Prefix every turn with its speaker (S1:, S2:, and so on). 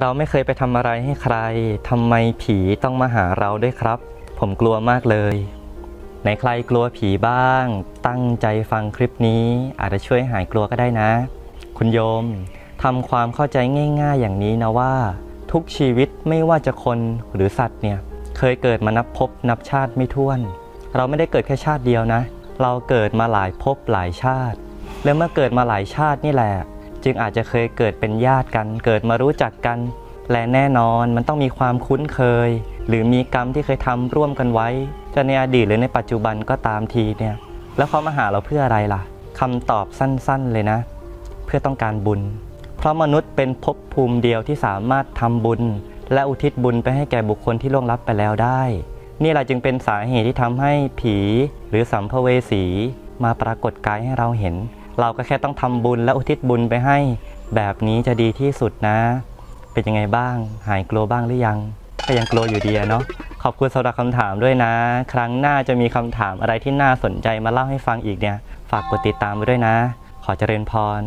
S1: เราไม่เคยไปทำอะไรให้ใคร ทำไมผีต้องมาหาเราด้วยครับ ผมกลัวมากเลยไหนใครกลัวผีบ้าง ตั้งใจฟังคลิปนี้ อาจจะช่วยหายกลัวก็ได้นะ คุณโยมทำความเข้าใจง่าย ๆ อย่างนี้นะว่า ทุกชีวิตไม่ว่าจะคนหรือสัตว์เนี่ย เคยเกิดมานับพบนับชาติไม่ถ้วน เราไม่ได้เกิดแค่ชาติเดียวนะ เราเกิดมาหลายภพหลายชาติ และเมื่อเกิดมาหลายชาตินี่แหละ จึงอาจจะเคยเกิดเป็นญาติกัน เกิดมารู้จักกัน และแน่นอนมันต้องมีความคุ้นเคย หรือมีกรรมที่เคยทำร่วมกันไว้ จะในอดีตหรือในปัจจุบันก็ตามทีเนี่ยแล้วเขามาหาเราเพื่ออะไรล่ะคำตอบสั้นๆเลยนะ เพื่อต้องการบุญ เพราะมนุษย์เป็นภพภูมิเดียวที่สามารถทำบุญ และอุทิศบุญไปให้แก่บุคคลที่ล่วงลับไปแล้วได้ นี่แหละจึงเป็นสาเหตุที่ทำให้ผี หรือสัมภเวสีมาปรากฏกายให้เราเห็น เราก็แค่ต้องทำบุญและอุทิศบุญไปให้ แบบนี้จะดีที่สุดนะ เป็นยังไงบ้าง หายกลัวบ้างหรือยัง ก็ยังกลัวอยู่ดีเนาะขอบคุณสำหรับคำถามด้วยนะ ครั้งหน้าจะมีคำถามอะไรที่น่าสนใจมาเล่าให้ฟังอีกเนี่ย ฝากกดติดตามไว้ด้วยนะ ขอเจริญพร